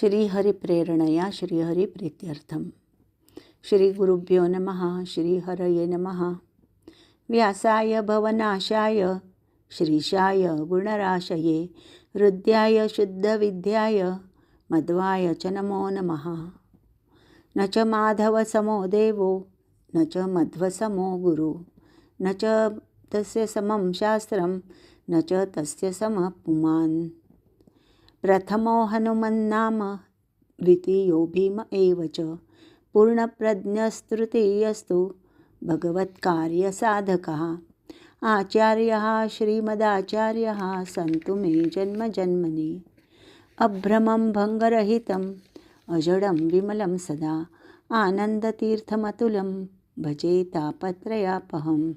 श्रीहरिप्रेरणया श्रीहरिप्रीत्यर्थं श्रीगुरुभ्यो नमः श्रीहरये नमः। व्यासाय भवनाशाय श्रीशाय गुणराशये हृद्याय शुद्धविद्याय मध्वाय च नमो नमः। न च माधवसमो देवो न च मध्वसमो गुरु न च तस्य समं शास्त्रं न च तस्य समः पुमान्। प्रथमो हनुमन्नाम द्वितीयो भीम एव च। पूर्णप्रज्ञस्तृतीयस्तु भगवत्कार्यसाधकः। आचार्यः श्रीमदाचार्यः सन्तु मे जन्मजन्मनि। अभ्रमं भङ्गरहितम् अजडं विमलं सदा। आनन्दतीर्थमतुलं भजे तापत्रयापहम्।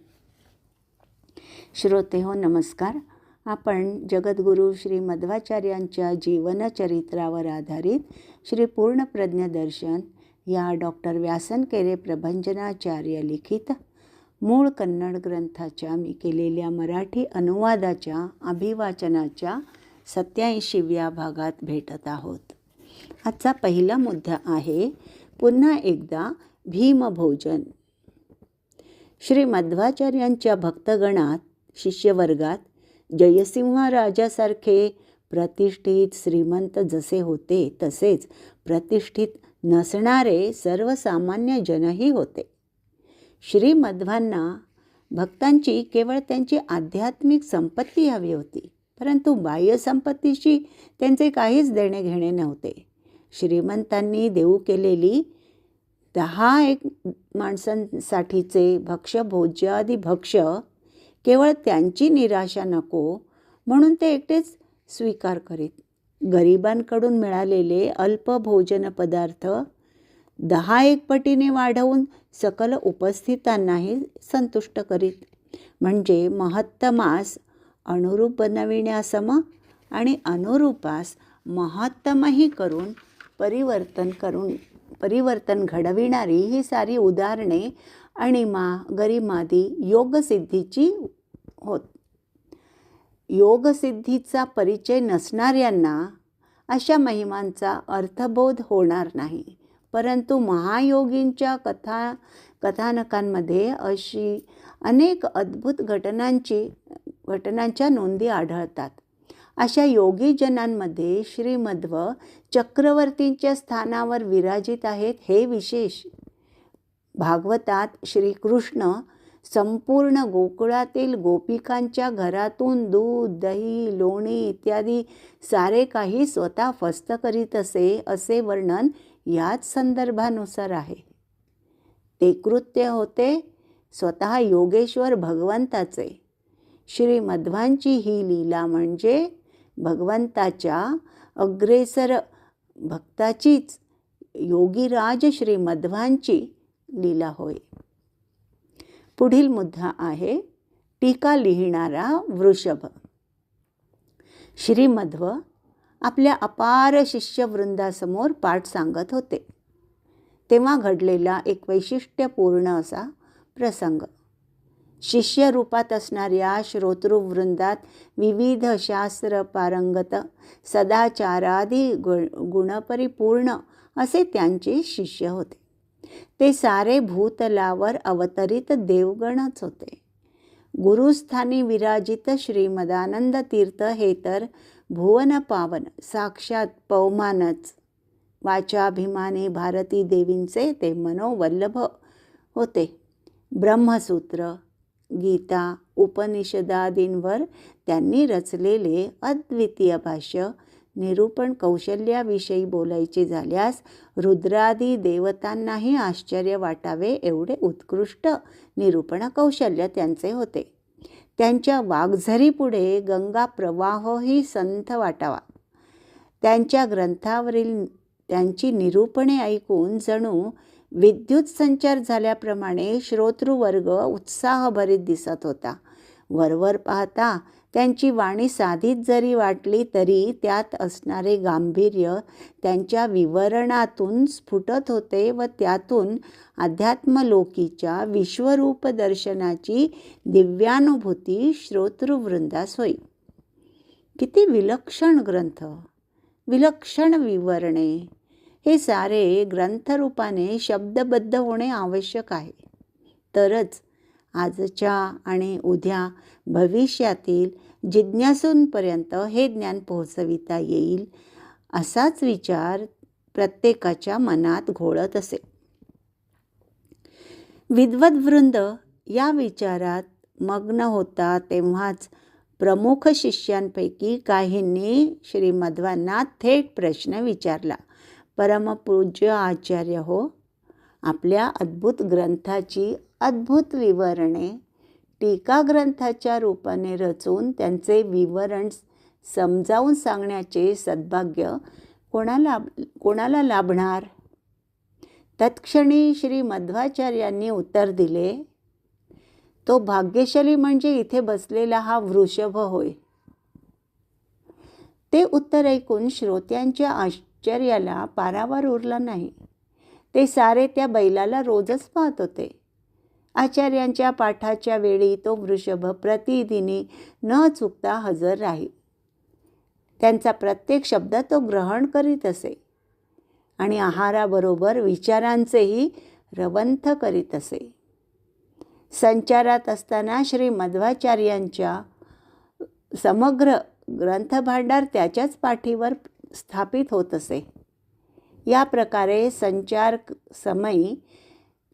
श्रोते हो नमस्कार। आपण जगद्गुरू श्री मध्वाचार्यांच्या जीवनचरित्रावर आधारित श्री पूर्णप्रज्ञ दर्शन या डॉक्टर व्यासनकेरे प्रभंजनाचार्य लिखित मूळ कन्नड ग्रंथाच्या मी केलेल्या मराठी अनुवादाच्या अभिवाचनाच्या सत्याऐंशीव्या भागात भेटत आहोत. आजचा पहिला मुद्दा आहे पुन्हा एकदा भीमभोजन. श्री मध्वाचार्यांच्या भक्तगणात शिष्यवर्गात जयसिंह राजासारखे प्रतिष्ठित श्रीमंत जसे होते तसेच प्रतिष्ठित नसणारे सर्वसामान्य जनही होते. श्रीमध्वांना भक्तांची केवळ त्यांची आध्यात्मिक संपत्ती हवी होती परंतु बाह्य संपत्तीशी त्यांचे काहीच देणे घेणे नव्हते. श्रीमंतांनी देऊ केलेली दहा एक माणसांसाठीचे भक्ष्य भोज्यादी भक्ष्य केवळ त्यांची निराशा नको म्हणून ते एकटेच स्वीकार करीत. गरिबांकडून मिळालेले अल्प भोजन पदार्थ दहा एक पटीने वाढवून सकल उपस्थितांनाही संतुष्ट करीत. म्हणजे महत्तमास अनुरूप बनविण्यासम आणि अनुरूपास महत्तमही करून परिवर्तन करून परिवर्तन घडविणारी ही सारी उदाहरणे आणि मा गरिमादी योगसिद्धीची होत. योगसिद्धीचा परिचय नसणाऱ्यांना अशा महिमांचा अर्थबोध होणार नाही. परंतु महायोगींच्या कथा कथानकांमध्ये अशी अनेक अद्भुत घटनांची घटनांच्या नोंदी आढळतात. अशा योगीजनांमध्ये श्रीमध्व चक्रवर्तींच्या स्थानावर विराजित आहेत हे विशेष. भागवतात श्रीकृष्ण संपूर्ण गोकुळातील गोपिकांच्या घरातून दूध दही लोणी इत्यादी सारे काही स्वतः फस्त करीत असे असे वर्णन याच संदर्भानुसार आहे. ते कृत्य होते स्वतः योगेश्वर भगवंताचे. श्री मध्वांची ही लीला म्हणजे भगवंताच्या अग्रेसर भक्ताचीच योगीराज श्री मध्वांची लीला होय. पुढील मुद्दा आहे टीका लिहिणारा वृषभ. श्रीमध्व आपल्या अपार शिष्यवृंदासमोर पाठ सांगत होते. तेव्हा घडलेला एक वैशिष्ट्यपूर्ण असा प्रसंग. शिष्यरूपात असणाऱ्या श्रोतृवृंदात विविध शास्त्र पारंगत सदाचारादी गुण गुणपरिपूर्ण असे त्यांचे शिष्य होते. ते सारे भूतलावर अवतरित देवगणच होते. गुरुस्थानी विराजित श्रीमदानंद तीर्थ हे तर भुवन पावन साक्षात पवमानच वाचाभिमानी भारती देवींचे ते मनोवल्लभ होते. ब्रह्मसूत्र गीता उपनिषदादींवर त्यांनी रचलेले अद्वितीय भाष्य निरूपण कौशल्याविषयी बोलायचे झाल्यास रुद्रादी देवतांनाही आश्चर्य वाटावे एवढे उत्कृष्ट निरूपण कौशल्य त्यांचे होते. त्यांच्या वाघझरीपुढे गंगा प्रवाहही संथ वाटावा. त्यांच्या ग्रंथावरील त्यांची निरूपणे ऐकून जणू विद्युत संचार झाल्याप्रमाणे श्रोतृवर्ग उत्साहभरीत दिसत होता. वरवर पाहता त्यांची वाणी साधीच जरी वाटली तरी त्यात असणारे गांभीर्य त्यांच्या विवरणातून स्फुटत होते व त्यातून अध्यात्मलोकीच्या विश्वरूप दर्शनाची दिव्यानुभूती श्रोतृवृंदास होई. किती विलक्षण ग्रंथ विलक्षण विवरणे. हे सारे ग्रंथरूपाने शब्दबद्ध होणे आवश्यक आहे. तरच आजच्या आणि उद्या भविष्यातील जिज्ञासूंपर्यंत हे ज्ञान पोहोचविता येईल असाच विचार प्रत्येकाच्या मनात घोळत असे. विद्वद्वृंद या विचारात मग्न होता तेव्हाच प्रमुख शिष्यांपैकी काहींनी श्रीमध्वांना थेट प्रश्न विचारला परमपूज्य आचार्य हो आपल्या अद्भुत ग्रंथाची अद्भुत विवरणे. टीका ग्रंथाच्या रूपाने रचून त्यांचे विवरण समजावून सांगण्याचे सद्भाग्य कोणाला कोणाला लाभणार? तत्क्षणी श्री मध्वाचार्यांनी उत्तर दिले तो भाग्यशाली म्हणजे इथे बसलेला हा वृषभ होय. ते उत्तर ऐकून श्रोत्यांच्या आश्चर्याला पारावर उरला नाही. ते सारे त्या बैलाला रोजच पाहत होते. आचार्यांच्या पाठाच्या वेळी तो वृषभ प्रतिदिनी न चुकता हजर राहील. त्यांचा प्रत्येक शब्द तो ग्रहण करीत असे आणि आहाराबरोबर विचारांचेही रवंथ करीत असे. संचारात असताना श्री मध्वाचार्यांच्या समग्र ग्रंथभांडार त्याच्याच पाठीवर स्थापित होत असे. या प्रकारे संचार समयी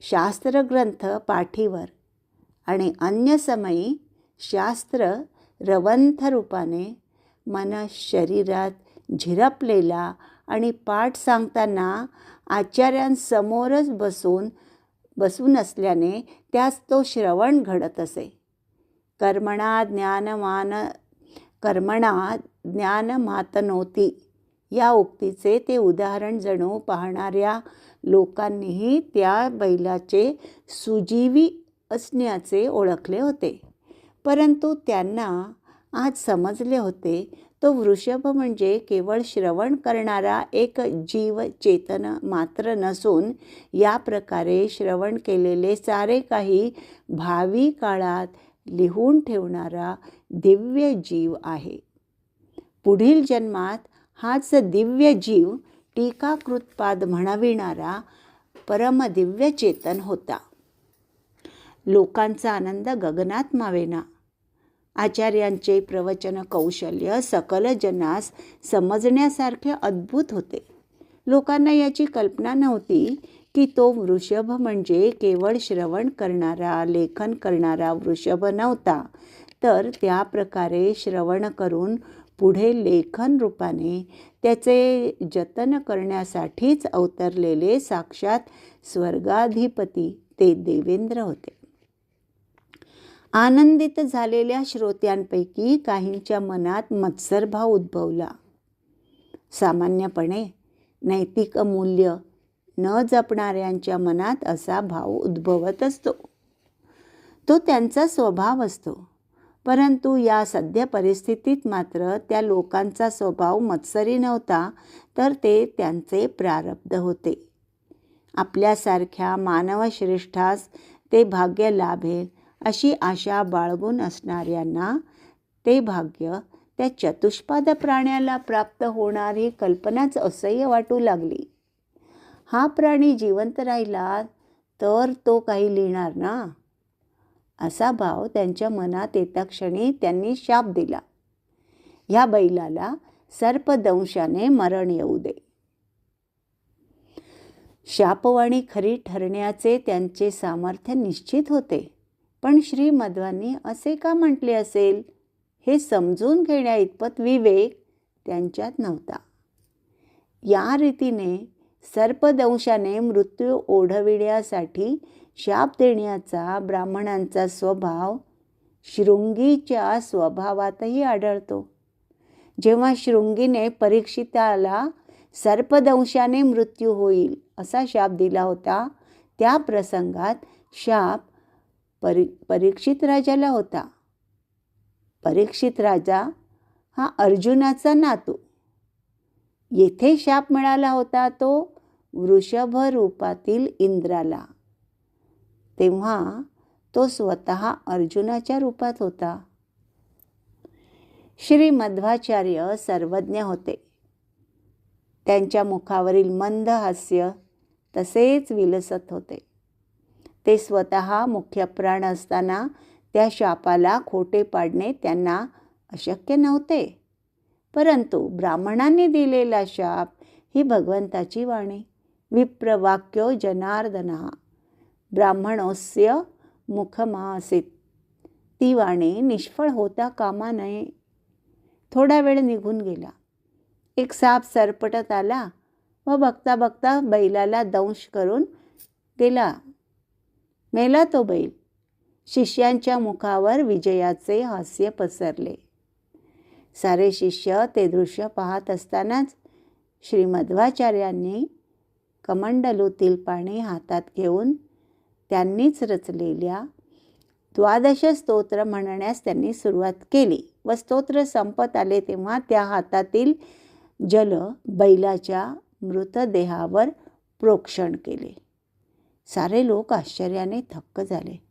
शास्त्रग्रंथ पाठीवर आणि अन्य समयी शास्त्र रवंथ रूपाने मन शरीरात झिरपलेला आणि पाठ सांगताना आचार्यांसमोरच बसून बसून असल्याने त्यास तो श्रवण घडत असे. कर्मणा ज्ञानमान कर्मणा ज्ञानमातनोती. या उक्तीचे ते उदाहरण जणू पाहणाऱ्या लोकांनीही त्या बैलाचे सुजीवी असण्याचे ओळखले होते. परंतु त्यांना आज समजले होते तो वृषभ म्हणजे केवळ श्रवण करणारा एक जीव चेतन मात्र नसून या प्रकारे श्रवण केलेले सारे काही भावी काळात लिहून ठेवणारा दिव्य जीव आहे. पुढील जन्मात हाच दिव्य जीव टीकाकृतपाद म्हणविणारा परमदिव्य चेतन होता. लोकांचा आनंद गगनात मावेना. आचार्यांचे प्रवचन कौशल्य सकल जनास समजण्यासारखे अद्भुत होते. लोकांना याची कल्पना नव्हती की तो वृषभ म्हणजे केवळ श्रवण करणारा लेखन करणारा वृषभ नव्हता तर त्या प्रकारे श्रवण करून पुढे लेखन रूपाने त्याचे जतन करण्यासाठीच अवतरलेले साक्षात स्वर्गाधिपती ते देवेंद्र होते. आनंदित झालेल्या श्रोत्यांपैकी काहींच्या मनात मत्सरभाव उद्भवला. सामान्यपणे नैतिक मूल्य न जपणाऱ्यांच्या मनात असा भाव उद्भवत असतो. तो त्यांचा स्वभाव असतो. परंतु या सध्या परिस्थितीत मात्र त्या लोकांचा स्वभाव मत्सरी नव्हता तर ते त्यांचे प्रारब्ध होते. आपल्यासारख्या मानवश्रेष्ठास ते भाग्य लाभेल अशी आशा बाळगून असणाऱ्यांना ते भाग्य त्या चतुष्पाद प्राण्याला प्राप्त होणारी कल्पनाच असह्य वाटू लागली. हा प्राणी जिवंत राहिला तर तो काही लिहिणार ना? असा भाव त्यांच्या मनात येता क्षणी त्यांनी शाप दिला. ह्या बैलाला सर्पदंशाने मरण येऊ दे. शापवाणी खरी ठरण्याचे त्यांचे सामर्थ्य निश्चित होते. पण श्री मध्वांनी असे का म्हटले असेल? हे समजून घेण्या इतपत विवेक त्यांच्यात नव्हता. या रीतीने सर्पदंशाने मृत्यू ओढविण्यासाठी शाप देण्याचा ब्राह्मणांचा स्वभाव शृंगीच्या स्वभावातही आढळतो. जेव्हा शृंगीने परीक्षिताला सर्पदंशाने मृत्यू होईल असा शाप दिला होता त्या प्रसंगात शाप परी परीक्षित राजाला होता. परीक्षित राजा हा अर्जुनाचा नातू. येथे शाप मिळाला होता तो वृषभ रूपातील इंद्राला. तेव्हा तो स्वतः अर्जुनाच्या रूपात होता. श्री मध्वाचार्य सर्वज्ञ होते. त्यांच्या मुखावरील मंद हास्य तसेच विलसत होते. ते स्वतः मुख्य प्राण असताना त्या शापाला खोटे पाडणे त्यांना अशक्य नव्हते. परंतु ब्राह्मणांनी दिलेला शाप ही भगवंताची वाणी. विप्रवाक्यो जनार्दना ब्राह्मणोस्य मुखमासित. ती वाणी निष्फळ होता कामा नये. थोडा वेळ निघून गेला. एक साप सरपटत आला व बघता बघता बैलाला दंश करून गेला. मेला तो बैल. शिष्यांच्या मुखावर विजयाचे हास्य पसरले. सारे शिष्य ते दृश्य पाहत असतानाच श्रीमध्वाचार्यांनी कमंडलूतील पाणी हातात घेऊन त्यांनीच रचलेल्या द्वादश स्तोत्र म्हणण्यास त्यांनी सुरुवात केली. व स्तोत्र संपत आले तेव्हा त्या हातातील जल बैलाच्या मृतदेहावर प्रोक्षण केले. सारे लोक आश्चर्याने थक्क झाले.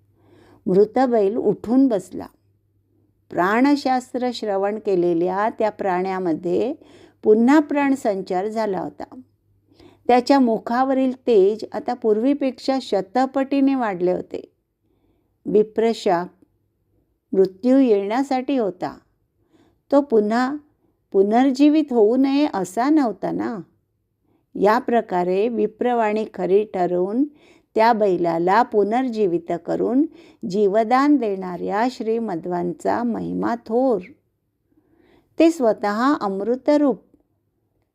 मृत बैल उठून बसला. प्राणशास्त्र श्रवण केलेल्या त्या प्राण्यामध्ये पुन्हा प्राणसंचार झाला होता. त्याच्या मुखावरील तेज आता पूर्वीपेक्षा शतपटीने वाढले होते. विप्रशाप मृत्यू येण्यासाठी होता. तो पुन्हा पुनर्जीवित होऊ नये असा नव्हता ना? या प्रकारे विप्रवाणी खरी ठरवून त्या बैलाला पुनर्जीवित करून जीवदान देणाऱ्या श्रीमध्वांचा महिमा थोर. ते स्वतः अमृतरूप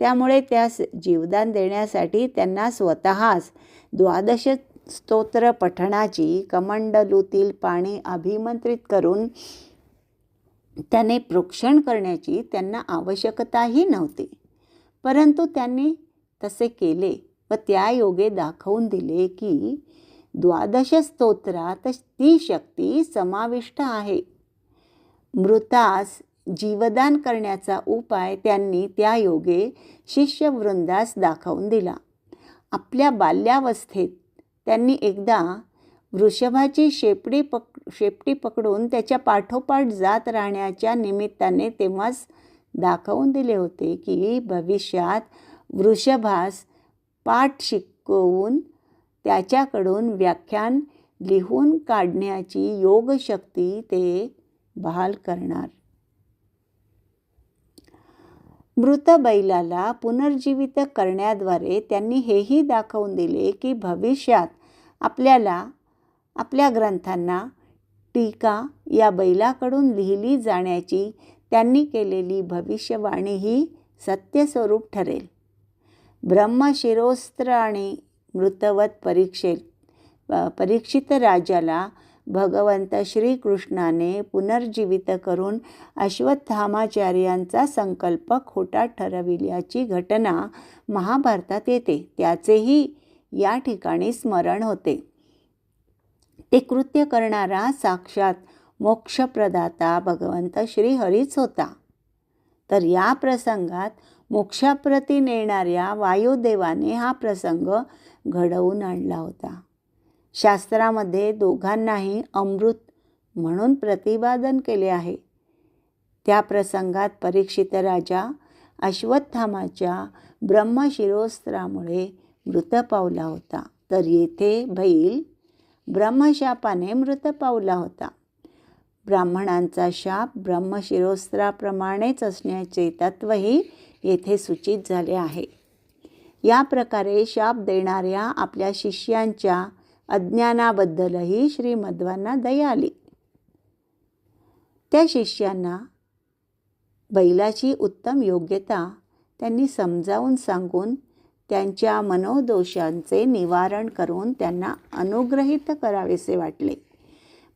त्यामुळे त्यास जीवदान देण्यासाठी त्यांना स्वतःच द्वादश स्तोत्र पठणाची कमंडलूतील पाणी अभिमंत्रित करून त्याने प्रोक्षण करण्याची त्यांना आवश्यकताही नव्हती. परंतु त्यांनी तसे केले व त्या योगे दाखवून दिले की द्वादश स्तोत्रात ती शक्ती समाविष्ट आहे. मृतास जीवदान करण्याचा उपाय त्यांनी त्या योगे शिष्यवृंदास दाखवून दिला. आपल्या बाल्यावस्थेत त्यांनी एकदा वृषभाची शेपडी पक शेपटी पकडून त्याच्या पाठोपाठ जात राहण्याच्या निमित्ताने तेव्हाच दाखवून दिले होते की भविष्यात वृषभास पाठ शिकवून त्याच्याकडून व्याख्यान लिहून काढण्याची योगशक्ती ते बहाल करणार. मृत बैलाला पुनर्जीवित करण्याद्वारे त्यांनी हेही दाखवून दिले की भविष्यात आपल्याला आपल्या ग्रंथांना टीका या बैलाकडून लिहिली जाण्याची त्यांनी केलेली भविष्यवाणी ही सत्यस्वरूप ठरेल. ब्रह्मशिरोस्त्र आणि मृतवत परीक्षेत परीक्षित राजाला भगवंत श्रीकृष्णाने पुनर्जीवित करून अश्वत्थामाचार्यांचा संकल्प खोटा ठरविल्याची घटना महाभारतात येते. त्याचेही या ठिकाणी स्मरण होते. ते कृत्य करणारा साक्षात मोक्षप्रदाता भगवंत श्रीहरीच होता. तर या प्रसंगात मोक्षाप्रती नेणाऱ्या वायुदेवाने हा प्रसंग घडवून आणला होता. शास्त्रामध्ये दोघांनाही अमृत म्हणून प्रतिपादन केले आहे. त्या प्रसंगात परीक्षित राजा अश्वत्थामाच्या ब्रह्मशिरोस्त्रामुळे मृत पावला होता. तर येथे बैल ब्रह्मशापाने मृत पावला होता. ब्राह्मणांचा शाप ब्रह्मशिरोस्त्राप्रमाणेच असण्याचे तत्वही येथे सूचित झाले आहे. या प्रकारे शाप देणाऱ्या आपल्या शिष्यांच्या अज्ञानाबद्दलही श्रीमध्वांना दया आली. त्या शिष्यांना बैलाची उत्तम योग्यता त्यांनी समजावून सांगून त्यांच्या मनोदोषांचे निवारण करून त्यांना अनुग्रहित करावेसे वाटले.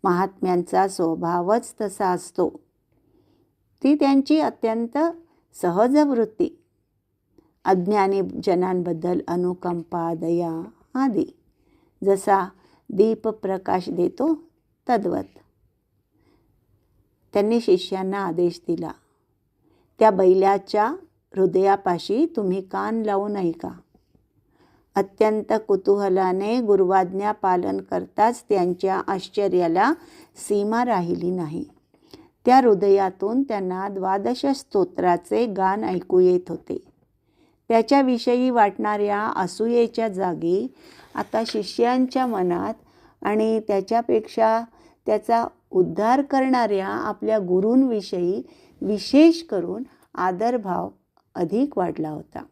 महात्म्यांचा स्वभावच तसा असतो. ती त्यांची अत्यंत सहज वृत्ती. अज्ञानी जनांबद्दल अनुकंपा दया आदी. जसा दीप प्रकाश देतो तद्वत. त्यांनी शिष्यांना आदेश दिला त्या बैलाच्या हृदयापाशी तुम्ही कान लावून ऐका अत्यंत कुतूहलाने गुरुवाज्ञा पालन करताच त्यांच्या आश्चर्याला सीमा राहिली नाही. त्या हृदयातून त्यांना द्वादश स्तोत्राचे गान ऐकू येत होते. त्याच्याविषयी वाटणाऱ्या असूयेच्या जागी आता शिष्यांच्या मनात आणि त्याच्यापेक्षा त्याचा उद्धार करणाऱ्या आपल्या गुरूंविषयी विशेष करून आदरभाव अधिक वाढला होता.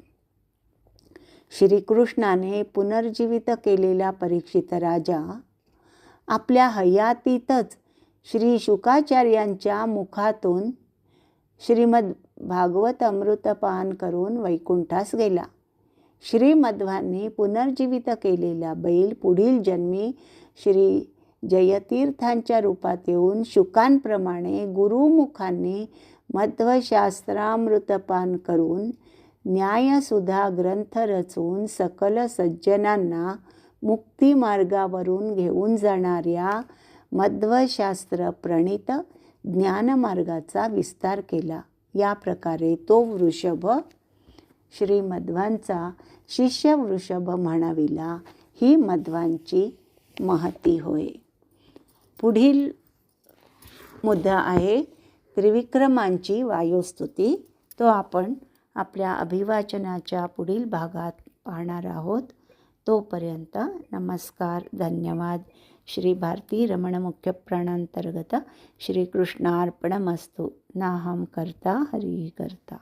श्रीकृष्णाने पुनर्जीवित केलेला परीक्षित राजा आपल्या हयातीतच श्री शुकाचार्यांच्या मुखातून श्रीमद भागवत अमृतपान करून वैकुंठास गेला. श्रीमध्वांनी पुनर्जीवित केलेला बैल पुढील जन्मी श्री जयतीर्थांच्या रूपात येऊन शुकांप्रमाणे गुरुमुखांनी मध्वशास्त्रामृतपान करून न्यायसुधा ग्रंथ रचून सकल सज्जनांना मुक्तिमार्गावरून घेऊन जाणाऱ्या मध्वशास्त्र प्रणित ज्ञानमार्गाचा विस्तार केला. या प्रकारे तो वृषभ श्रीमध्वांचा शिष्य वृषभ म्हणाविला ही मध्वांची महती होय. पुढील मुद्दा आहे त्रिविक्रमांची वायुस्तुती. तो आपण आपल्या अभिवाचनाच्या पुढील भागात पाहणार आहोत. तोपर्यंत नमस्कार धन्यवाद. श्री भारती रमण मुख्य प्राणांतर्गत श्रीकृष्णार्पणमस्तु नाहं कर्ता हरिः कर्ता.